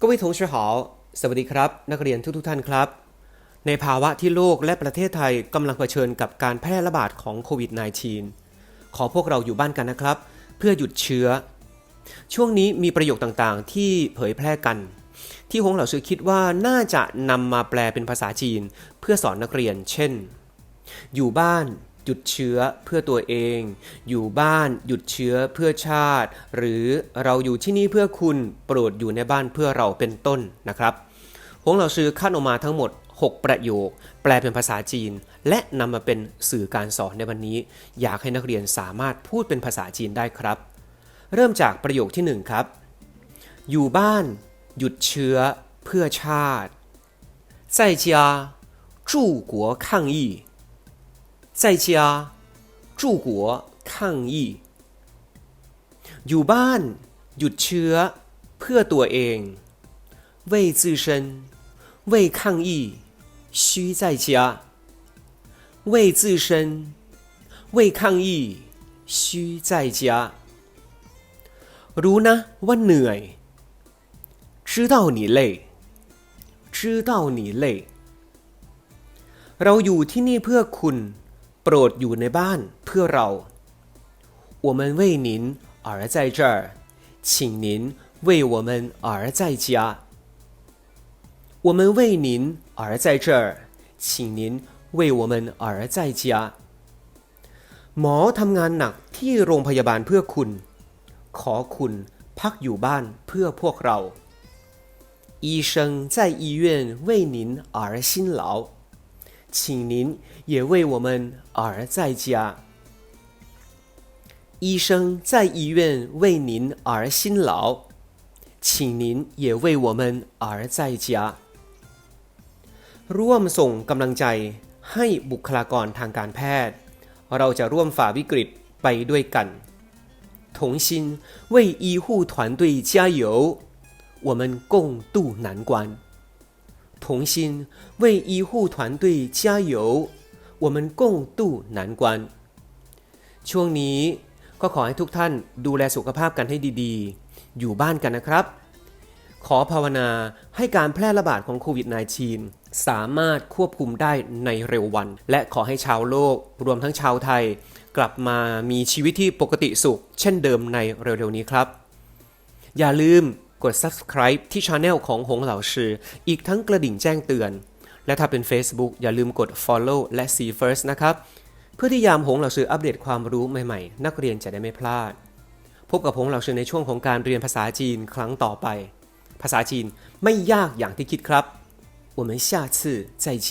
各位同学好สวัสดีครับ นักเรียนทุกทท่านครับ ในภาวะที่โลกและประเทศไทยกำลังเผชิญกับการแพร่ระบาดของโควิด -19 ขอพวกเราอยู่บ้านกันนะครับ เพื่อหยุดเชื้อ ช่วงนี้มีประโยคต่างๆ ที่เผยแพร่กัน ที่หงเหล่าซื้อคิดว่าน่าจะนำมาแปลเป็นภาษาจีน เพื่อสอนนักเรียน เช่น อยู่บ้านห ยุดเชื้อเพื่อตัวเอง อยู่บ้านหยุดเชื้อเพื่อชาติ หรือเราอยู่ที่นี่เพื่อคุณโปรดอยู่ในบ้านเพื่อเราเป็นต้นนะครับหงเหล่าซื้อขั้นออกมาทั้งหมด 6 ประโยค แปลเป็นภาษาจีน และนำมาเป็นสื่อการสอนในวันนี้ อยากให้นักเรียนสามารถพูดเป็นภาษาจีนได้ครับ เริ่มจากประโยคที่ 1 ครับ อยู่บ้านหยุดเชื้อเพื่อชาติ在家助国抗疫 在家助国抗疫อยู่บ้านหยุดเชื้อเพื่อตัวเอง为自身为抗疫需在家为自身为抗疫需在家รู้นะว่าเหนื่อย 知道你累知道你累เราอยู่ที่นี่เพื่อคุณ โปรดอยู่ในบ้านเพื่อเรา我们为您而在这儿请您为我们而在家我们为您而在这儿请您为我们而在家หมอทำงานหนักที่โรงพยาบาลเพื่อคุณ ขอคุณพักอยู่บ้านเพื่อพวกเรา医生在医院为您而辛劳 请您也为我们而在家。医生在医院为您而辛劳，请您也为我们而在家。ร่วมส่งกำลังใจให้บุคลากรทางการแพทย์ เราจะร่วมฝ่าวิกฤตไปด้วยกัน同心为医护团队加油，我们共度难关。 同心为医护团队加油，我们共度难关。ช่วงนี้ก็ขอให้ทุกท่านดูแลสุขภาพกันให้ดีๆ อยู่บ้านกันนะครับ ขอภาวนาให้การแพร่ระบาดของโควิด -19 สามารถควบคุมได้ในเร็ววัน และขอให้ชาวโลก รวมทั้งชาวไทย กลับมามีชีวิตที่ปกติสุข เช่นเดิมในเร็วๆนี้ครับ อย่าลืม กด subscribe ที่ช anel ของหงเหล่าชื่อ อีกทั้งกระดิ่งแจ้งเตือน และถ้าเป็น Facebook อย่าลืมกด follow และ see first นะครับ เพื่อที่ยามหงเหล่าชื่ออัปเดตความรู้ใหม่ๆ นักเรียนจะได้ไม่พลาด พบกับหงเหล่าชื่อในช่วงของการเรียนภาษาจีนครั้งต่อไป ภาษาจีนไม่ยากอย่างที่คิดครับ我们下次再见